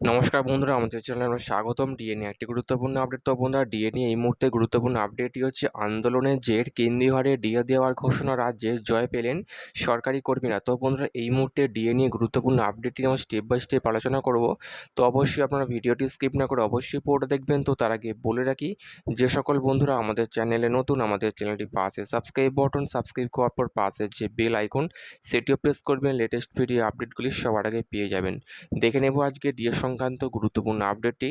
নমস্কার বন্ধুরা, আমাদের চ্যানেলে আমরা স্বাগতম ডিএনএ একটি গুরুত্বপূর্ণ আপডেট তো বন্ধুরা ডিএনএ এই মুহূর্তে গুরুত্বপূর্ণ আপডেটটি হচ্ছে আন্দোলনের জের, কেন্দ্রীয় হারে ডিএ দেওয়ার ঘোষণা, রাজ্যে জয় পেলেন সরকারি কর্মীরা। তো বন্ধুরা, এই মুহূর্তে ডিএনএ গুরুত্বপূর্ণ আপডেটটি আমরা স্টেপ বাই স্টেপ আলোচনা করব। তো অবশ্যই আপনারা ভিডিওটি স্কিপ না করে অবশ্যই পুরোটা দেখবেন। তো তার আগে বলে রাখি, যে সকল বন্ধুরা আমাদের চ্যানেলে নতুন, আমাদের চ্যানেলটি পাশে সাবস্ক্রাইব বটন সাবস্ক্রাইব করার পর পাশে যে বেল আইকন সেটিও প্রেস করবেন। লেটেস্ট ভিডিও আপডেটগুলি সবার আগে পেয়ে যাবেন। দেখে নেব আজকে ডিএ সংক্রান্ত গুরুত্বপূর্ণ আপডেটটি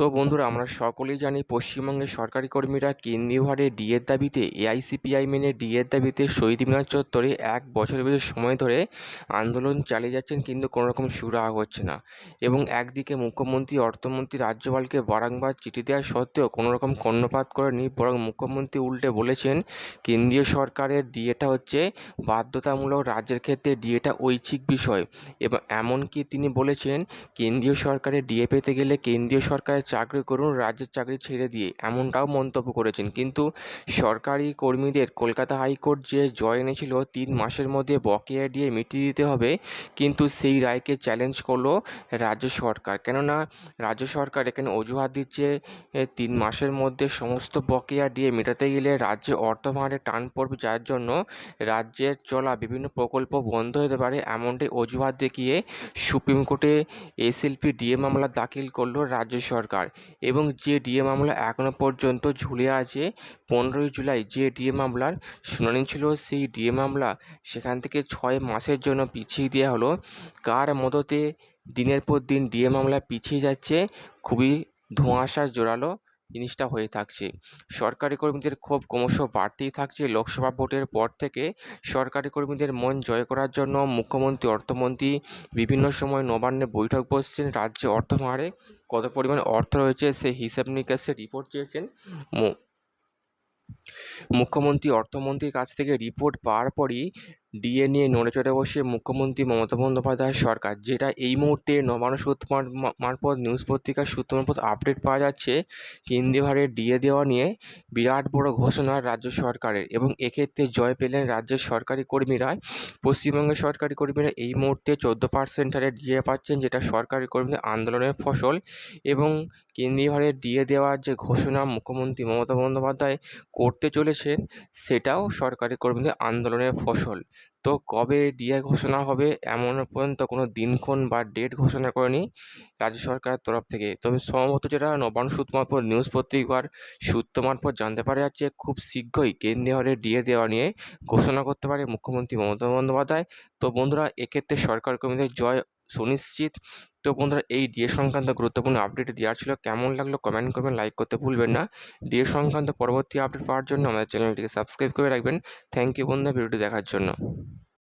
তো বন্ধুরা, আমরা সকলেই জানি পশ্চিমবঙ্গের সরকারি কর্মীরা কেন্দ্রীয় হারে ডিএর দাবিতে, এআইসিপিআই মেনে ডিএর দাবিতে শহীদ মিনার চত্বরে এক বছরের বেশি সময় ধরে আন্দোলন চালিয়ে যাচ্ছেন কিন্তু কোনো রকম সুরাহা হচ্ছে না। এবং একদিকে মুখ্যমন্ত্রী, অর্থমন্ত্রী, রাজ্যপালকে বারংবার চিঠি দেওয়া সত্ত্বেও কোনো রকম কর্ণপাত করেনি বরং মুখ্যমন্ত্রী উল্টে বলেছেন, কেন্দ্রীয় সরকারের ডিএটা হচ্ছে বাধ্যতামূলক রাজ্যের ক্ষেত্রে ডিএটা ঐচ্ছিক বিষয়। এবং এমনকি তিনি বলেছেন, কেন্দ্রীয় সরকারের ডিএ পেতে গেলে কেন্দ্রীয় সরকারের চাকরি করুন, রাজ্যের চাকরি ছেড়ে দিয়ে, এমনটাও মন্তব্য করেছেন। কিন্তু সরকারি কর্মীদের কলকাতা হাইকোর্ট যে জয় এনেছিল, তিন মাসের মধ্যে বকেয়া দিয়ে মিটিয়ে দিতে হবে, কিন্তু সেই রায়কে চ্যালেঞ্জ করল রাজ্য সরকার। কেননা, রাজ্য সরকার এখানে অজুহাত দিচ্ছে তিন মাসের মধ্যে সমস্ত বকেয়া দিয়ে মেটাতে গেলে রাজ্যে অর্থভারে টান পড়বে, যার জন্য রাজ্যের চলা বিভিন্ন প্রকল্প বন্ধ হতে পারে, এমনটাই অজুহাত দেখিয়ে সুপ্রিম কোর্টে এসএলপি ডিএ মামলা দাখিল করল রাজ্য সরকার। এবং যে ডিএ মামলা এখনও পর্যন্ত ঝুলে আছে, পনেরোই জুলাই যে ডিএ মামলার শুনানি ছিল, সেই ডিএ মামলা সেখান থেকে ছয় মাসের জন্য পিছিয়ে দেওয়া হলো। কার মদতে দিনের পর দিন ডিএ মামলা পিছিয়ে যাচ্ছে, খুবই ধোঁয়াশা জোরালো জিনিসটা হয়ে থাকছে। সরকারি কর্মীদের ক্ষোভ ক্রমশ বাড়তেই থাকছে। লোকসভা ভোটের পর থেকে সরকারি কর্মীদের মন জয় করার জন্য মুখ্যমন্ত্রী, অর্থমন্ত্রী, বিভিন্ন সময় নবান্নে বৈঠক বসছেন। রাজ্যে অর্থ ভাঁড়ে কত পরিমাণ অর্থ রয়েছে সেই হিসাব নিকাশে রিপোর্ট চেয়েছেন মুখ্যমন্ত্রী, অর্থমন্ত্রীর কাছ থেকে রিপোর্ট পাওয়ার পরই ডিএ নিয়ে নড়েচড়ে বসে মুখ্যমন্ত্রী মমতা বন্দ্যোপাধ্যায় সরকার, যেটা এই মুহূর্তে নবান্ন সূত্র মার- মারফত নিউজ পত্রিকার সূত্র মারফত আপডেট পাওয়া যাচ্ছে। কেন্দ্রীয় হারে ডিএ দেওয়া নিয়ে বিরাট বড় ঘোষণা রাজ্য সরকারের এবং এক্ষেত্রে জয় পেলেন রাজ্যের সরকারি কর্মীরা। পশ্চিমবঙ্গের সরকারি কর্মীরা এই মুহূর্তে চোদ্দ পার্সেন্ট হারে ডিএ পাচ্ছেন, যেটা সরকারি কর্মীদের আন্দোলনের ফসল। এবং কেন্দ্রীয় হারে ডিএ দেওয়ার যে ঘোষণা মুখ্যমন্ত্রী মমতা বন্দ্যোপাধ্যায় করতে চলেছেন, সেটাও সরকারি কর্মীদের আন্দোলনের ফসল। তো কবে ডিএ ঘোষণা হবে এমন পর্যন্ত কোনো দিনক্ষণ বা ডেট ঘোষণা করেনি রাজ্য সরকারের তরফ থেকে। তবে সম্ভবত যেটা নবান্ন সূত্র মারফত নিউজ পত্রিকার সূত্র মারফত জানতে পারা যাচ্ছে, খুব শীঘ্রই কেন্দ্রীয় হারে ডিএ দেওয়া নিয়ে ঘোষণা করতে পারে মুখ্যমন্ত্রী মমতা বন্দ্যোপাধ্যায়। তো বন্ধুরা, এক্ষেত্রে সরকার কর্মীদের জয় সুনিশ্চিত। তো বন্ধুরা, এই ডিএ সংক্রান্ত গুরুত্বপূর্ণ আপডেট দেওয়ার ছিল। কেমন লাগল কমেন্ট করবেন লাইক করতে ভুলবেন না। ডিএ সংক্রান্ত পরবর্তী আপডেট পাওয়ার জন্য আমাদের চ্যানেলটিকে সাবস্ক্রাইব করে রাখবেন। থ্যাংক ইউ বন্ধুরা ভিডিওটি দেখার জন্য।